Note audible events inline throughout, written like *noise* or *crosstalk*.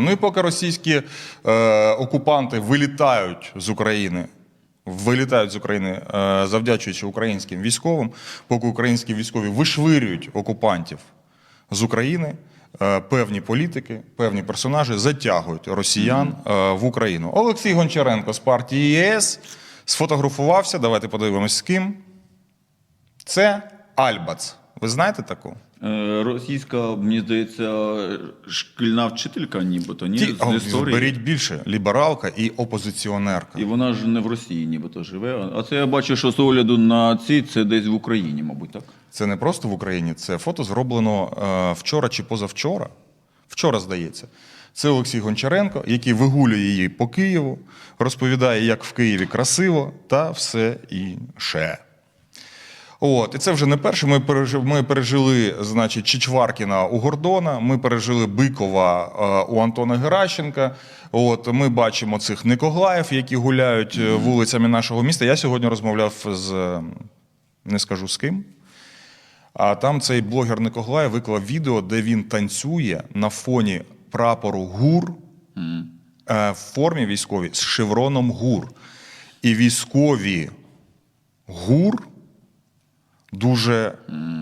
Ну і поки російські е, окупанти вилітають з України, вилітають з України, е, завдячуючи українським військовим, поки українські військові вишвирюють окупантів з України, е, певні політики, певні персонажі затягують росіян е, в Україну. Олексій Гончаренко з партії ЄС сфотографувався. Давайте подивимось з ким. Це Альбац. Ви знаєте таку? Е, Російська, мені здається, шкільна вчителька, нібито, ні, Ті, з історії. беріть більше лібералка і опозиціонерка. І вона ж не в Росії, нібито живе. А це я бачу, що з огляду на ці це десь в Україні, мабуть, так? Це не просто в Україні, це фото зроблено е, вчора чи позавчора. Вчора, здається. Це Олексій Гончаренко, який вигулює її по Києву, розповідає, як в Києві красиво та все інше. От, і це вже не перше. Ми пережили, ми пережили значить, Чичваркіна у Гордона, ми пережили Бикова е, у Антона Геращенка. От, ми бачимо цих Никоглаїв, які гуляють е, вулицями нашого міста. Я сьогодні розмовляв з е, не скажу з ким. А там цей блогер Никоглаєв виклав відео, де він танцює на фоні прапору ГУР е, в формі військовій з шевроном ГУР. І військові ГУР дуже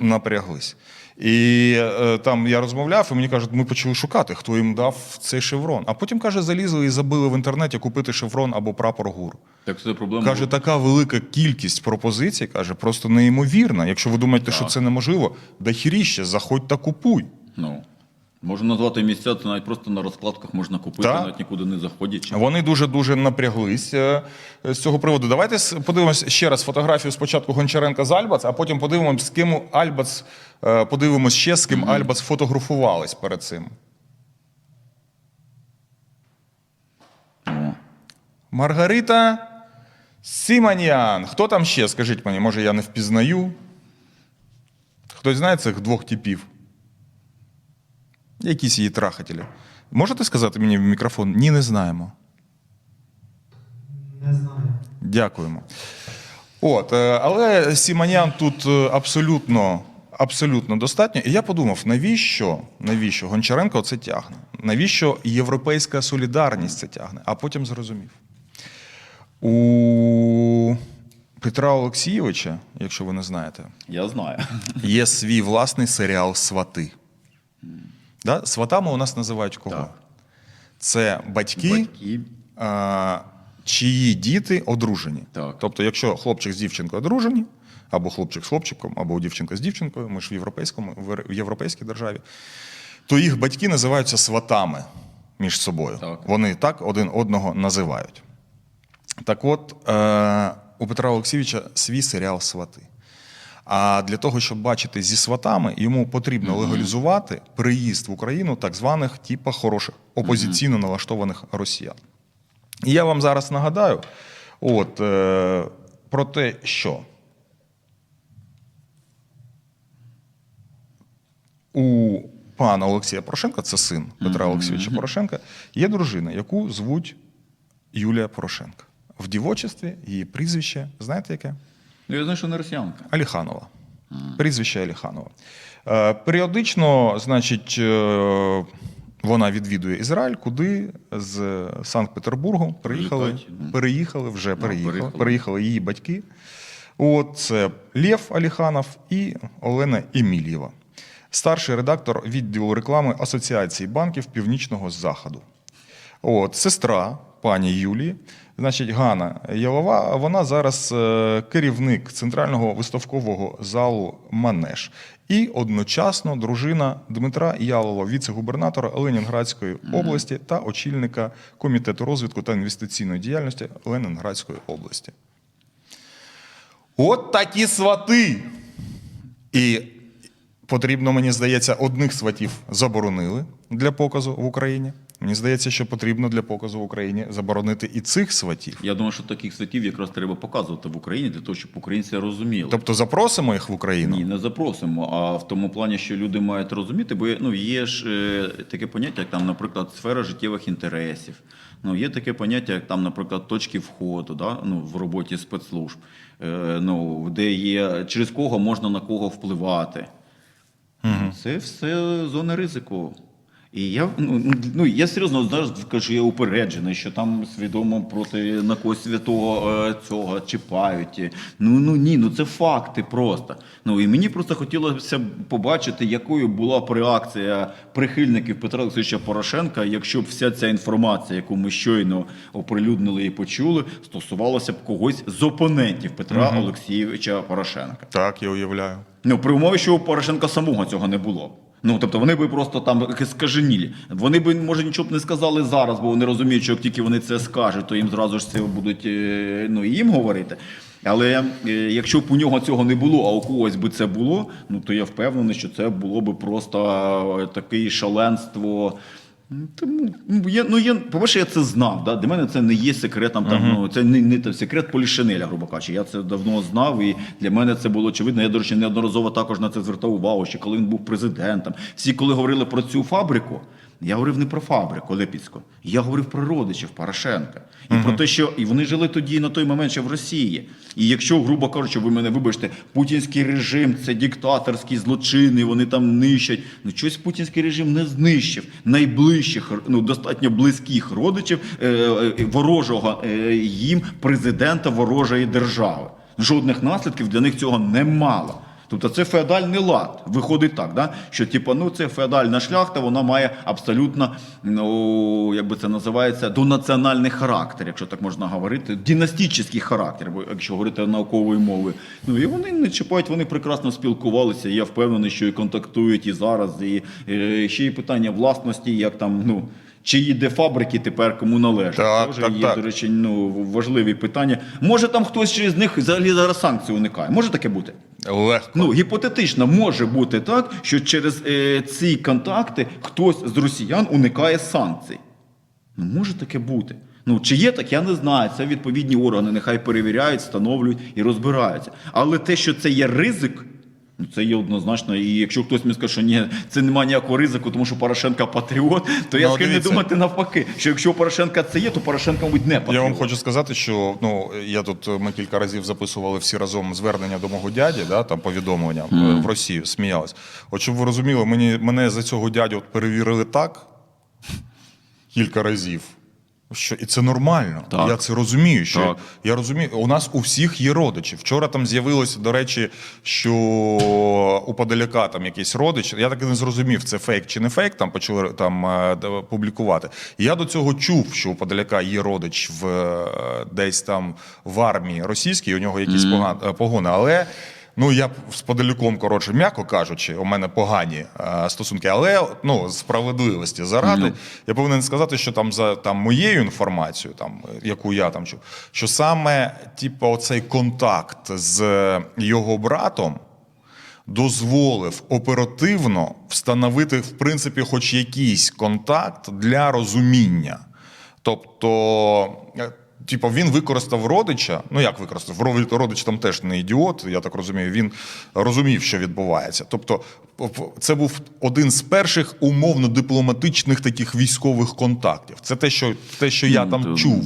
напряглись. І е, там я розмовляв, і мені кажуть, ми почали шукати, хто їм дав цей шеврон. А потім, каже, залізли і забили в інтернеті купити шеврон або прапор ГУР. Так це проблема. Каже, така велика кількість пропозицій, каже, просто неймовірна. Якщо ви думаєте, що це неможливо, да хіріще, заходь та купуй. Ну, можна назвати місця, це навіть просто на розкладках можна купити, Так. навіть нікуди не заходячи. Вони дуже дуже напряглись е, з цього приводу. Давайте подивимось ще раз фотографію спочатку Гончаренка з Альбац, а потім подивимось, з ким Альбац, е, подивимось ще, з ким Альбац фотографувались перед цим. Маргарита Сіманян. Хто там ще? Скажіть мені, може я не впізнаю? Хтось знає цих двох типів? Якісь її трахателі. Можете сказати мені в мікрофон? Ні, не знаємо. Не знаю. Дякуємо. От, е, але Сіманян тут е, абсолютно, абсолютно достатньо. І я подумав, навіщо, навіщо Гончаренко це тягне? Навіщо європейська солідарність це тягне? А потім зрозумів. У Петра Олексійовича, якщо ви не знаєте, Я знаю. є свій власний серіал Свати. Да? Сватами у нас називають кого? Так. Це батьки, Батьки. а, чиї діти одружені. Так. Тобто, якщо хлопчик з дівчинкою одружені, або хлопчик з хлопчиком, або дівчинка з дівчинкою, ми ж в європейському в європейській державі, то їх батьки називаються сватами між собою. Так. Вони так один одного називають. Так от, е, у Петра Олексійовича свій серіал Свати. А для того, щоб бачити зі сватами, йому потрібно легалізувати приїзд в Україну так званих типа хороших опозиційно налаштованих росіян. І я вам зараз нагадаю от, е, про те, що у пана Олексія Порошенка, це син Петра Олексійовича Порошенка, є дружина, яку звуть Юлія Порошенка. В дівочестві її прізвище, знаєте яке? Ну, я знаю, що не росіянка. Аліханова. Прізвище Аліханова. Е, Періодично, значить, е, вона відвідує Ізраїль, куди з Санкт-Петербургу приїхали, ну. переїхали вже переїхали, переїхали. переїхали її батьки. От це Лєв Аліханов і Олена Емільєва, старший редактор відділу реклами Асоціації банків Північного Заходу. От, сестра пані Юлії, значить, Ганна Ялова, вона зараз е, керівник центрального виставкового залу Манеж. І одночасно дружина Дмитра Ялова, віце-губернатора Ленінградської області та очільника комітету розвитку та інвестиційної діяльності Ленінградської області. От такі свати. І потрібно, мені здається, одних сватів заборонили для показу в Україні. Мені здається, що потрібно для показу в Україні заборонити і цих сватів. Я думаю, що таких святів якраз треба показувати в Україні для того, щоб українці розуміли. Тобто запросимо їх в Україну. Ні, не запросимо. А в тому плані, що люди мають розуміти, бо ну, є ж е, таке поняття, як там, наприклад, сфера життєвих інтересів. Ну, є таке поняття, як там, наприклад, точки входу да? ну, в роботі спецслужб, е, ну, де є через кого можна на кого впливати. Це все зона ризику. І я ну, ну, я серйозно зараз кажу, я упереджений, що там свідомо проти на когось святого е, цього чіпають. Ну ну ні, ну це факти просто. Ну і мені просто хотілося б побачити, якою була б реакція прихильників Петра Олексійовича Порошенка, якщо б вся ця інформація, яку ми щойно оприлюднили і почули, стосувалася б когось з опонентів Петра Олексійовича Порошенка. Так, я уявляю. Ну, при умові, що у Порошенка самого цього не було. Ну, тобто вони би просто там скаженілі. Вони би, може, нічого б не сказали зараз, бо вони розуміють, що як тільки вони це скажуть, то їм зразу ж це будуть е, ну, їм говорити. Але е, якщо б у нього цього не було, а у когось би це було, ну то я впевнений, що це було би просто е, таке шаленство. Тому ну, я, ну я, по-перше, я це знав. Да? Для мене це не є секретом. Там, ну, це не, не там, секрет Полішинеля, грубо кажучи. Я це давно знав, і для мене це було очевидно. Я, до речі, неодноразово також на це звертав увагу, ще коли він був президентом. Всі, коли говорили про цю фабрику, я говорив не про фабрику Липецьку, я говорив про родичів Порошенка. І про те, що і вони жили тоді на той момент ще в Росії. І якщо, грубо кажучи, ви мене вибачте, путінський режим це диктаторські злочини, вони там нищать. Ну щось путінський режим не знищив найближчих, ну достатньо близьких родичів е, е, ворожого е, їм президента ворожої держави. Жодних наслідків для них цього немало. Тобто це феодальний лад. Виходить так, да? що типу, ну, це феодальна шляхта, вона має абсолютно, ну, як би це називається, донаціональний характер, якщо так можна говорити, династичний характер, якщо говорити науковою мовою. Ну і вони не чіпають, вони прекрасно спілкувалися. і Я впевнений, що і контактують і зараз. І, е, ще є питання власності, як там, ну. Чиї де фабрики тепер кому належать? Так, Тоже так, є, так. до речі, ну, важливі питання. Може там хтось через них взагалі зараз санкції уникає? Може таке бути? Легко. Ну, гіпотетично може бути так, що через е, ці контакти хтось з росіян уникає санкцій. Ну, може таке бути. Ну, чи є так, я не знаю. Це відповідні органи, нехай перевіряють, встановлюють і розбираються. Але те, що це є ризик, це є однозначно. І якщо хтось мені скаже, що ні, це немає ніякого ризику, тому що Порошенка патріот, то я Ну, схильний думати навпаки, що якщо у Порошенка це є, то Порошенка, мабуть, не патріот. Я вам хочу сказати, що ну я тут ми кілька разів записували всі разом звернення до мого дяді, да там повідомлення е, в Росію, сміялись. От щоб ви розуміли, мені мене за цього дядю перевірили так кілька разів. Що і це нормально. Так. Я це розумію. Що Так. я розумію, у нас у всіх є родичі. Вчора там з'явилося, до речі, що у Подоляка там якийсь родич. Я так і не зрозумів, це фейк чи не фейк. Там почали там е, публікувати. Я до цього чув, що у Подоляка є родич в е, десь там в армії російській. У нього якісь е, погони, але. Ну, я з подалюком, коротше, м'яко кажучи, у мене погані е, стосунки, але ну, справедливості заради, я повинен сказати, що там за там моєю інформацією, там е, яку я там чув, що саме типу, оцей контакт з його братом дозволив оперативно встановити, в принципі, хоч якийсь контакт для розуміння. Тобто, типу, він використав родича. Ну як використав? Ро- Родич там теж не ідіот, я так розумію. Він розумів, що відбувається. Тобто, це був один з перших умовно дипломатичних таких військових контактів. Це те, що те, що я там чув.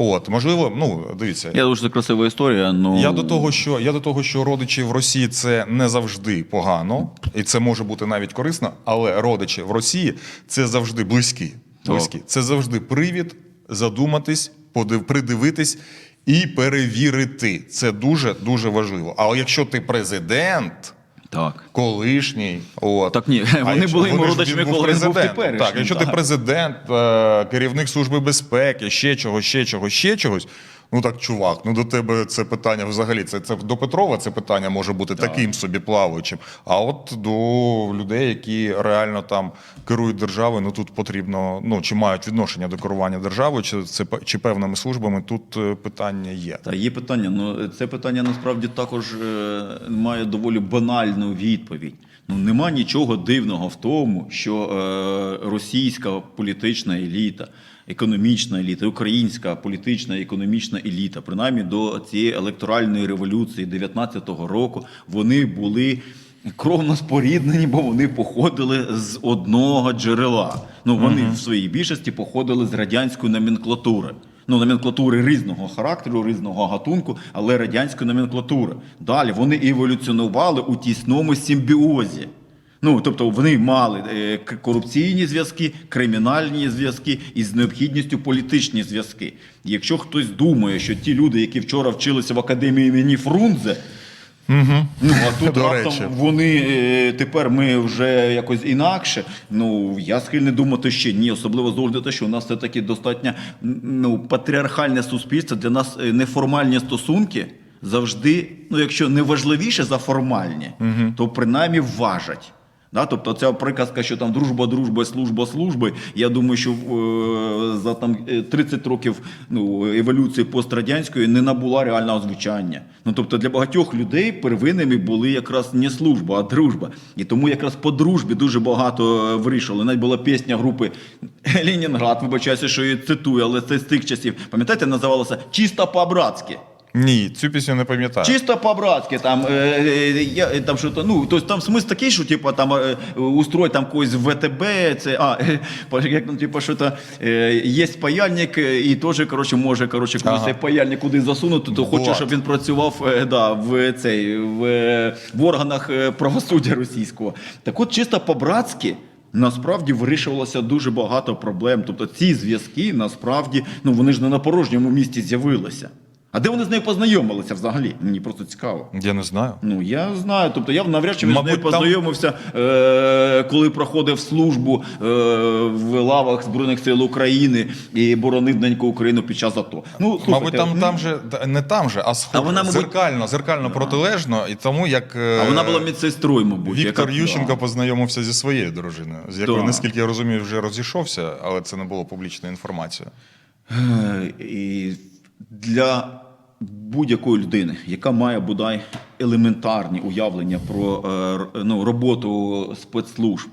От, можливо, ну дивіться. Я дуже красива історія. Ну Я до того, що я до того, що родичі в Росії це не завжди погано, і це може бути навіть корисно, але родичі в Росії це завжди близькі. близькі. Це завжди привід задуматись, придивитись і перевірити. Це дуже дуже важливо. А якщо ти президент. так. Колишній, от Так ні, *laughs* вони якщо- були йому родичами, коли він був Так, якщо ти президент, е, керівник служби безпеки, ще чого, ще чого, ще чогось. Ну так, чувак, ну до тебе це питання взагалі. Це, це до Петрова це питання може бути таким собі плаваючим. А от до людей, які реально там керують державою, ну тут потрібно, ну чи мають відношення до керування державою, чи це чи певними службами, тут е, питання є. Та є питання. Ну це питання насправді також е, має доволі банальну відповідь. Ну нема нічого дивного в тому, що е, російська політична еліта, економічна еліта, українська політична економічна еліта, принаймні до цієї електоральної революції 19-го року, вони були. Кровно споріднені, бо вони походили з одного джерела. Ну вони в своїй більшості походили з радянської номенклатури. Ну, номенклатури різного характеру, різного гатунку, але радянської номенклатури. Далі вони еволюціонували у тісному симбіозі. Ну, тобто вони мали е, корупційні зв'язки, кримінальні зв'язки і з необхідністю політичні зв'язки. Якщо хтось думає, що ті люди, які вчора вчилися в академії імені Фрунзе, ну а тут До раптом речі. вони е, тепер ми вже якось інакше. Ну я схильний думати, що ні, особливо з огляду те, що у нас все таки достатньо ну, патріархальне суспільство. Для нас е, неформальні стосунки завжди, ну якщо не важливіше за формальні, то принаймні важать. Да, тобто ця приказка, що там дружба, дружба, служба, служби. Я думаю, що е, за там е, 30 років ну, еволюції пострадянської не набула реального звучання. Ну тобто для багатьох людей первинними були якраз не служба, а дружба. І тому якраз по дружбі дуже багато е, вирішували. Навіть була пісня групи Ленінград, вибачаюся, що її цитую, але це з тих часів. Пам'ятаєте, називалася Чисто по-братськи. Ні, цю пісню не пам'ятаю. Чисто по-братски, там, э, э, я, э, там что-то, ну, то есть там смысл такий, що, типа, там, э, устрой там когось в ВТБ, це, а, э, по- *laughs* як, ну, типа, що-то, э, є паяльник, е, і теж, коротше, може, коротше, кудись Ага. цей паяльник куди засунути, то хоче, Влад. щоб він працював, е, да, в, цей, в, е, в органах е, правосуддя російського. Так от, чисто по-братськи, Насправді вирішувалося дуже багато проблем. Тобто ці зв'язки насправді ну вони ж не на порожньому місці з'явилися. А де вони з нею познайомилися взагалі? Мені просто цікаво. Я не знаю. Ну я знаю. Тобто я навряд чи з Мабуть, нею там- познайомився, е- коли проходив службу е- в лавах Збройних сил України і боронив неньку Україну під час АТО. Ну, слухайте, Мабуть, там, ну, там же та- не там же, а схоже, А вона, мабуть- зеркально, зеркально протилежно. І тому як е, а вона була медсестрою, мабуть. Віктор яка- Ющенко познайомився зі своєю дружиною, з якою, Да. наскільки я розумію, вже розійшовся, але це не було публічною інформацією. Е, І для будь-якої людини, яка має бодай елементарні уявлення про е, ну, роботу спецслужб,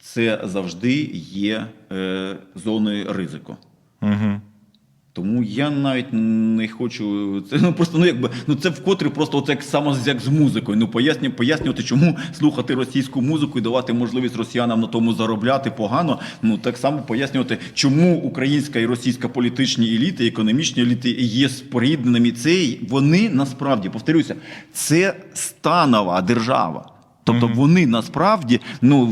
це завжди є е, зоною ризику. Угу. Тому я навіть не хочу. Це ну просто ну якби ну це вкотре просто оце як само як з музикою. Ну поясню, пояснювати, чому слухати російську музику і давати можливість росіянам на тому заробляти погано. Ну так само пояснювати, чому українська і російська політичні еліти, економічні еліти є спорідненими. Це вони насправді повторюся, це станова держава. Тобто вони насправді ну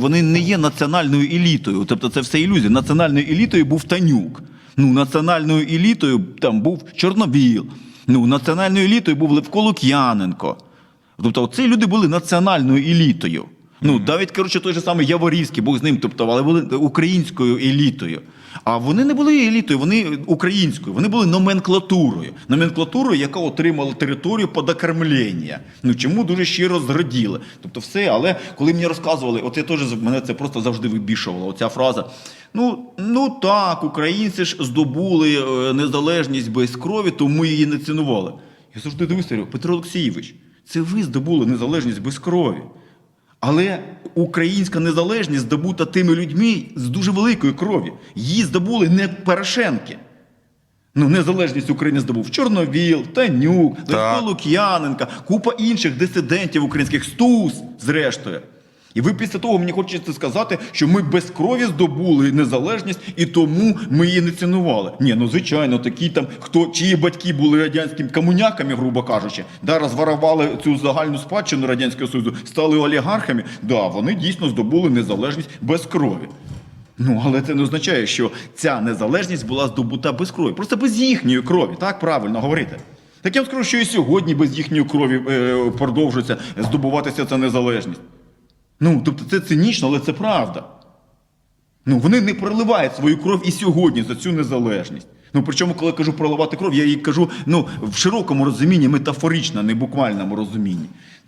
вони не є національною елітою. Тобто це все ілюзія. Національною елітою був Танюк. Ну, національною елітою там був Чорновіл. Ну, національною елітою був Левко Лук'яненко. Тобто, ці люди були національною елітою. Ну, навіть, коротше, той же самий Яворівський, Бог з ним, тобто, але були українською елітою. А вони не були елітою, вони українською, вони були номенклатурою. Номенклатурою, яка отримала територію подокормлення. Ну чому дуже щиро зраділи. Тобто все, але коли мені розказували, от я теж мене це просто завжди вибішувало. Оця фраза. Ну, ну так, українці ж здобули е, незалежність без крові, тому її не цінували. Я завжди дивився, Петро Олексійович, це ви здобули незалежність без крові. Але українська незалежність здобута тими людьми з дуже великої крові. Її здобули не Порошенки. Ну, незалежність України здобув Чорновіл, Танюк, Левко Лук'яненка, купа інших дисидентів українських, Стус, зрештою. І ви після того мені хочете сказати, що ми без крові здобули незалежність і тому ми її не цінували. Ні, ну звичайно, такі там, хто чиї батьки були радянськими комуняками, грубо кажучи, да, розворовали цю загальну спадщину радянського союзу, стали олігархами. Да, вони дійсно здобули незалежність без крові. Ну, але це не означає, що ця незалежність була здобута без крові. Просто без їхньої крові, так правильно говорити. Так я вам скажу, що і сьогодні без їхньої крові е, продовжується здобуватися ця незалежність. Ну, тобто це цинічно, але це правда. Ну, вони не проливають свою кров і сьогодні за цю незалежність. Ну, причому, коли я кажу проливати кров, я її кажу ну, в широкому розумінні, метафорично, не буквальному розумінні.